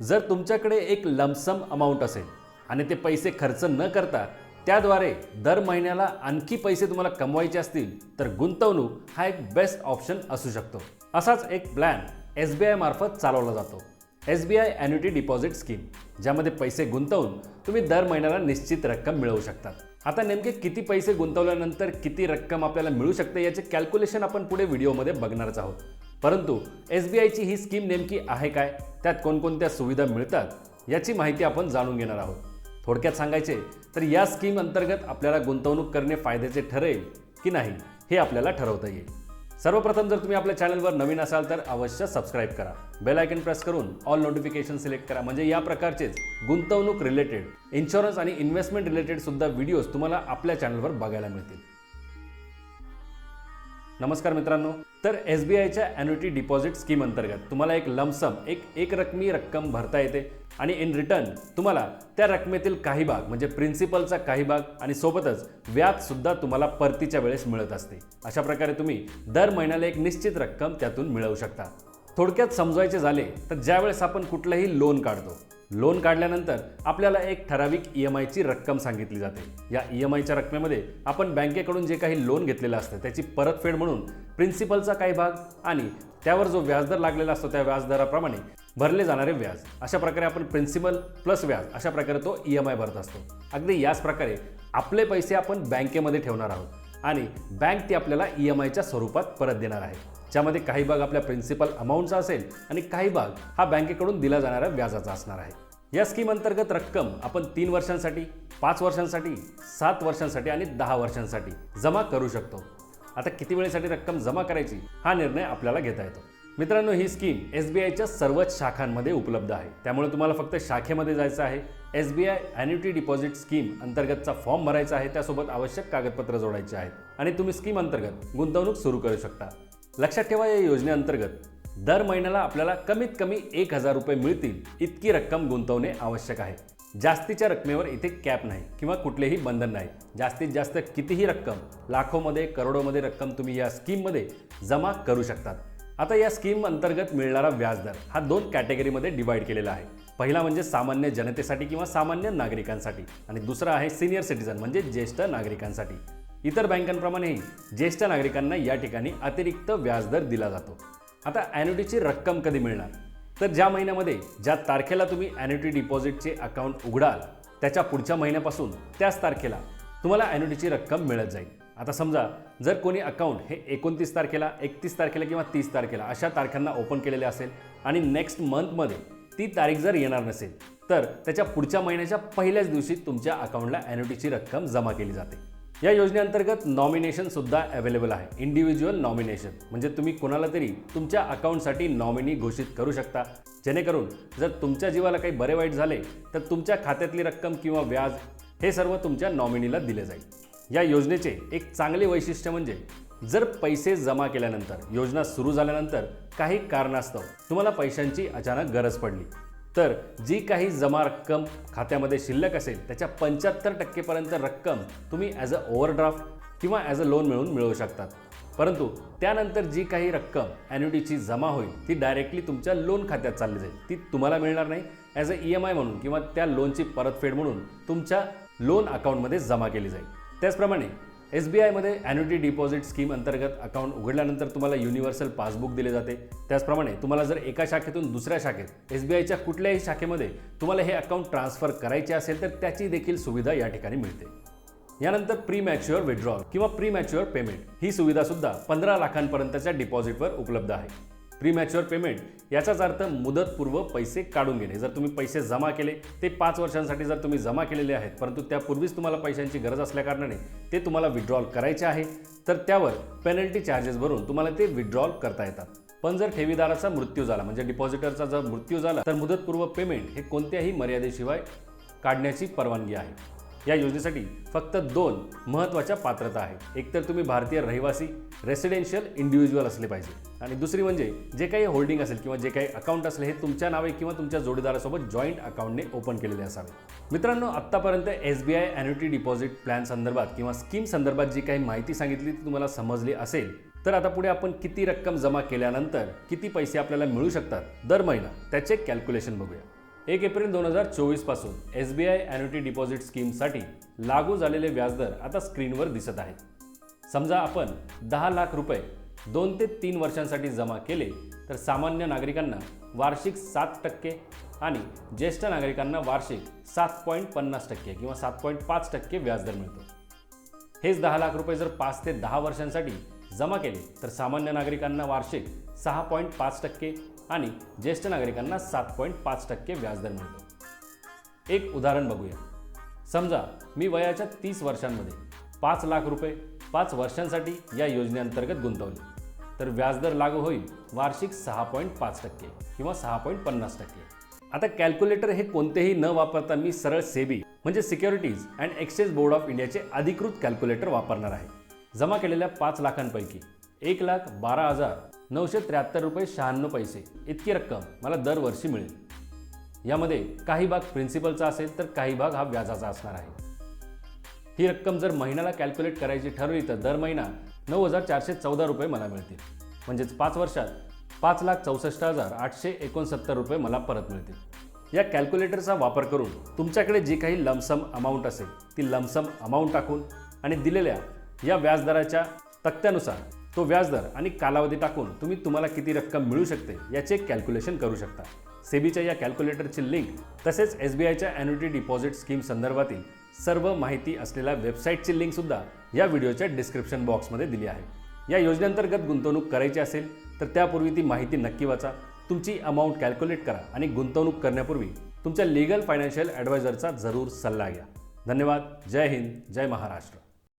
जर तुमच्याकडे एक लमसम अमाऊंट असेल आणि ते पैसे खर्च न करता त्याद्वारे दर महिन्याला आणखी पैसे तुम्हाला कमवायचे असतील तर गुंतवणूक हा एक बेस्ट ऑप्शन असू शकतो. असाच एक प्लॅन एस बी आय मार्फत चालवला जातो. S B I annuity deposit scheme ज्यामध्ये पैसे गुंतवून तुम्ही दर महिन्याला निश्चित रक्कम मिळवू शकतात. आता नेमके किती पैसे गुंतवल्यानंतर किती रक्कम आपल्याला मिळू शकते याचे कॅल्क्युलेशन आपण पुढे व्हिडिओमध्ये बघणारच आहोत. परंतु एस बी आयची ही स्कीम नेमकी आहे काय? त्यात कोणकोणत्या सुविधा मिळतात? याची माहिती आपण जाणून घेणार आहोत. थोडक्यात सांगायचे तर या स्कीम अंतर्गत आपल्याला गुंतवणूक करणे फायद्याचे ठरेल की नाही हे आपल्याला ठरवता येईल. सर्वप्रथम जर तुम्ही आपल्या चॅनलवर नवीन असाल तर अवश्य सबस्क्राईब करा. बेल आयकन प्रेस करून ऑल नोटिफिकेशन सिलेक्ट करा. म्हणजे या प्रकारचेच गुंतवणूक रिलेटेड इन्शुरन्स आणि इन्व्हेस्टमेंट रिलेटेड सुद्धा व्हिडिओज तुम्हाला आपल्या चॅनलवर बघायला मिळतील. नमस्कार मित्रांनो. तर एस बी आयच्या ॲन्युटी डिपॉझिट स्कीम अंतर्गत तुम्हाला एक लमसम एक एक रकमी रक्कम भरता येते आणि इन रिटर्न तुम्हाला त्या रकमेतील काही भाग म्हणजे प्रिन्सिपलचा काही भाग आणि सोबतच व्याज सुद्धा तुम्हाला परतीच्या वेळेस मिळत असते. अशा प्रकारे तुम्ही दर महिन्याला एक निश्चित रक्कम त्यातून मिळवू शकता. थोडक्यात समजवायचे झाले तर ज्यावेळेस आपण कुठलंही लोन काढतो लोन काढल्यानंतर आपल्याला एक ठराविक ई एम आयची रक्कम सांगितली जाते. या ई एम आयच्या रकमेमध्ये आपण बँकेकडून जे काही लोन घेतलेलं असतं त्याची परतफेड म्हणून प्रिन्सिपलचा काही भाग आणि त्यावर जो व्याजदर लागलेला असतो त्या व्याजदराप्रमाणे भरले जाणारे व्याज. अशा प्रकारे आपण प्रिन्सिपल प्लस व्याज अशा प्रकारे तो ई एम आय भरत असतो. अगदी याच प्रकारे आपले पैसे आपण बँकेमध्ये ठेवणार आहोत आणि बँक ती आपल्याला ई एम आयच्या स्वरूपात परत देणार आहे. ज्यामध्ये काही भाग आपल्या प्रिन्सिपल अमाऊंटचा असेल आणि काही भाग हा बँकेकडून दिला जाणाऱ्या व्याजाचा असणार आहे. या स्कीम अंतर्गत रक्कम आपण तीन वर्षांसाठी पाच वर्षांसाठी सात वर्षांसाठी आणि दहा वर्षांसाठी जमा करू शकतो. आता किती वेळेसाठी रक्कम जमा करायची हा निर्णय आपल्याला घेता येतो. मित्रांनो ही स्कीम एस बी आयच्या सर्वच शाखांमध्ये उपलब्ध आहे. त्यामुळे तुम्हाला फक्त शाखेमध्ये जायचं आहे. S B I annuity deposit scheme अंतर्गतचा form भरायचा आहे. त्यासोबत आवश्यक कागदपत्र जोडायचे आहेत. आणि तुम्ही स्कीम अंतर्गत गुंतवणूक सुरू करू शकता. लक्षात ठेवा या योजनेअंतर्गत दर महिन्याला आपल्याला कमीत कमी एक हजार रुपये मिळतील इतकी रक्कम गुंतवणे आवश्यक आहे. जास्तीच्या रकमेवर इथे कॅप नाही किंवा कुठलेही बंधन नाही. जास्तीत जास्त कितीही रक्कम लाखोमध्ये करोडोमध्ये रक्कम तुम्ही या स्कीममध्ये जमा करू शकतात. आता या स्कीम अंतर्गत मिळणारा व्याजदर हा दोन कॅटेगरीमध्ये डिवाईड केलेला आहे. पहिला म्हणजे सामान्य जनतेसाठी किंवा सामान्य नागरिकांसाठी आणि दुसरा आहे सिनियर सिटीजन म्हणजे ज्येष्ठ नागरिकांसाठी. इतर बँकांप्रमाणेही ज्येष्ठ नागरिकांना या ठिकाणी अतिरिक्त व्याजदर दिला जातो. आता ॲन्युटीची रक्कम कधी मिळणार? तर ज्या महिन्यामध्ये ज्या तारखेला तुम्ही ॲन्युटी डिपॉझिटचे अकाउंट उघडाल त्याच्या पुढच्या महिन्यापासून त्याच तारखेला तुम्हाला ॲन्युटीची रक्कम मिळत जाईल. आता समजा जर कोणी अकाउंट हे एकोणतीस तारखेला एकतीस तारखेला किंवा तीस तारखेला अशा तारखांना ओपन केलेले असेल आणि नेक्स्ट मंथमध्ये ती तारीख जर येणार नसेल तर त्याच्या पुढच्या महिन्याच्या पहिल्याच दिवशी तुमच्या अकाउंटला ॲन्युटीची रक्कम जमा केली जाते. या योजनेअंतर्गत नॉमिनेशन सुद्धा अवेलेबल आहे. इंडिव्हिज्युअल नॉमिनेशन म्हणजे तुम्ही कोणाला तरी तुमच्या अकाउंटसाठी नॉमिनी घोषित करू शकता. जेणेकरून जर तुमच्या जीवाला काही बरे वाईट झाले तर तुमच्या खात्यातली रक्कम किंवा व्याज हे सर्व तुमच्या नॉमिनीला दिले जाईल. या योजनेचे एक चांगले वैशिष्ट्य म्हणजे जर पैसे जमा केल्यानंतर योजना सुरू झाल्यानंतर काही कारणास्तव तुम्हाला पैशांची अचानक गरज पडली तर जी काही जमा रक्कम खात्यामध्ये शिल्लक असेल त्याच्या पंच्याहत्तर टक्केपर्यंत रक्कम तुम्ही ॲज अ ओव्हरड्राफ्ट किंवा ॲज अ लोन मिळून मिळवू शकतात. परंतु त्यानंतर जी काही रक्कम ॲन्युटीची जमा होईल ती डायरेक्टली तुमच्या लोन खात्यात चालली जाईल. ती तुम्हाला मिळणार नाही. As a E M I म्हणून किंवा त्या लोनची परतफेड म्हणून तुमच्या लोन अकाउंटमध्ये जमा केली जाईल. त्याचप्रमाणे एस बी आयमध्ये ॲन्युटी डिपॉझिट स्कीम अंतर्गत अकाउंट उघडल्यानंतर तुम्हाला युनिव्हर्सल पासबुक दिले जाते. त्याचप्रमाणे तुम्हाला जर एका शाखेतून दुसऱ्या शाखेत एस बी आयच्या कुठल्याही शाखेमध्ये तुम्हाला हे अकाउंट ट्रान्सफर करायचे असेल तर त्याची देखील सुविधा या ठिकाणी मिळते. यानंतर प्री मॅच्युअर विड्रॉल किंवा प्री मॅच्युअर पेमेंट ही सुविधा सुद्धा पंधरा लाखांपर्यंतच्या डिपॉझिटवर उपलब्ध आहे. प्री मॅच्युअर पेमेंट याचाच अर्थ मुदतपूर्व पैसे काढून घेणे. जर तुम्ही पैसे जमा केले ते पाच वर्षांसाठी जर तुम्ही जमा केलेले आहेत परंतु त्यापूर्वीच तुम्हाला पैशांची गरज असल्याकारणाने ते तुम्हाला विड्रॉल करायचे आहे तर त्यावर पेनल्टी चार्जेस भरून तुम्हाला ते विड्रॉल करता येतात. पण जर ठेवीदाराचा मृत्यू झाला म्हणजे डिपॉझिटरचा जर मृत्यू झाला तर मुदतपूर्व पेमेंट हे कोणत्याही मर्यादेशिवाय काढण्याची परवानगी आहे. या योजनेसाठी फक्त दोन महत्त्वाच्या पात्रता आहेत. एकतर तुम्ही भारतीय रहिवासी रेसिडेन्शियल इंडिव्हिज्युअल असले पाहिजे. आणि दुसरी म्हणजे जे काही होल्डिंग असेल किंवा जे काही अकाउंट असले हे तुमच्या नावे किंवा तुमच्या जोडीदारासोबत जॉईंट अकाउंटने ओपन केलेले असावे. मित्रांनो आत्तापर्यंत S B I annuity deposit plan संदर्भात किंवा स्कीम संदर्भात जी काही माहिती सांगितली ती तुम्हाला समजली असेल तर आता पुढे आपण किती रक्कम जमा केल्यानंतर किती पैसे आपल्याला मिळू शकतात दर महिना त्याचे कॅल्क्युलेशन बघूया. एक एप्रिल दोन हजार चोवीसपासून S B I annuity deposit स्कीमसाठी लागू झालेले व्याजदर आता स्क्रीनवर दिसत आहेत समजा आपण दहा लाख रुपये दोन ते तीन वर्षांसाठी जमा केले तर सामान्य नागरिकांना वार्षिक सात टक्के आणि ज्येष्ठ नागरिकांना वार्षिक सात पॉईंट पन्नास टक्के किंवा सात पॉईंट पाच टक्के व्याजदर मिळतो. हेच दहा लाख रुपये जर पाच ते दहा वर्षांसाठी जमा केले तर सामान्य नागरिकांना वार्षिक सहा पॉईंट पाच टक्के आणि ज्येष्ठ नागरिकांना सात पॉईंट पाच टक्के व्याजदर मिळतो. एक उदाहरण बघूया. समजा मी वयाच्या तीस वर्षांमध्ये पाच लाख रुपये पाच वर्षांसाठी या योजनेअंतर्गत गुंतवले. तर व्याजदर लागू होईल वार्षिक सहा पॉईंट पाच टक्के किंवा सहा पॉईंट पन्नास टक्के. आता कॅल्क्युलेटर हे कोणतेही न वापरता मी सरळ सेबी म्हणजे securities and exchange board of इंडियाचे अधिकृत कॅल्क्युलेटर वापरणार आहे. जमा केलेल्या पाच लाखांपैकी एक लाख बारा हजार नऊशे त्र्याहत्तर रुपये शहाण्णव पैसे. इतकी रक्कम मला दरवर्षी मिळेल. यामध्ये काही भाग प्रिन्सिपलचा असेल तर काही भाग हा व्याजाचा असणार आहे. ही रक्कम जर महिन्याला कॅल्क्युलेट करायची ठरवली तर दर महिना नऊ हजार चारशे चौदा रुपये मला मिळतील. म्हणजेच पाच वर्षात पाच लाख चौसष्ट हजार आठशे एकोणसत्तर रुपये मला परत मिळतील. या कॅल्क्युलेटरचा वापर करून तुमच्याकडे जी काही लमसम अमाऊंट असेल ती लमसम अमाऊंट टाकून आणि दिलेल्या या व्याजदराच्या तक्त्यानुसार तो व्याजदर आणि कालावधी टाकून तुम्ही तुम्हाला किती रक्कम मिळू शकते याचे कॅल्क्युलेशन करू शकता. सेबीच्या या कॅल्क्युलेटरची लिंक तसेच एस बी आयच्या ॲन्युटी डिपॉझिट स्कीम संदर्भातील सर्व माहिती असलेल्या वेबसाईटची लिंकसुद्धा या व्हिडिओच्या डिस्क्रिप्शन बॉक्समध्ये दिली आहे. या योजनेअंतर्गत गुंतवणूक करायची असेल तर त्यापूर्वी ती माहिती नक्की वाचा. तुमची अमाऊंट कॅल्क्युलेट करा आणि गुंतवणूक करण्यापूर्वी तुमच्या लिगल फायनान्शियल ॲडवायझरचा जरूर सल्ला घ्या. धन्यवाद. जय हिंद. जय महाराष्ट्र.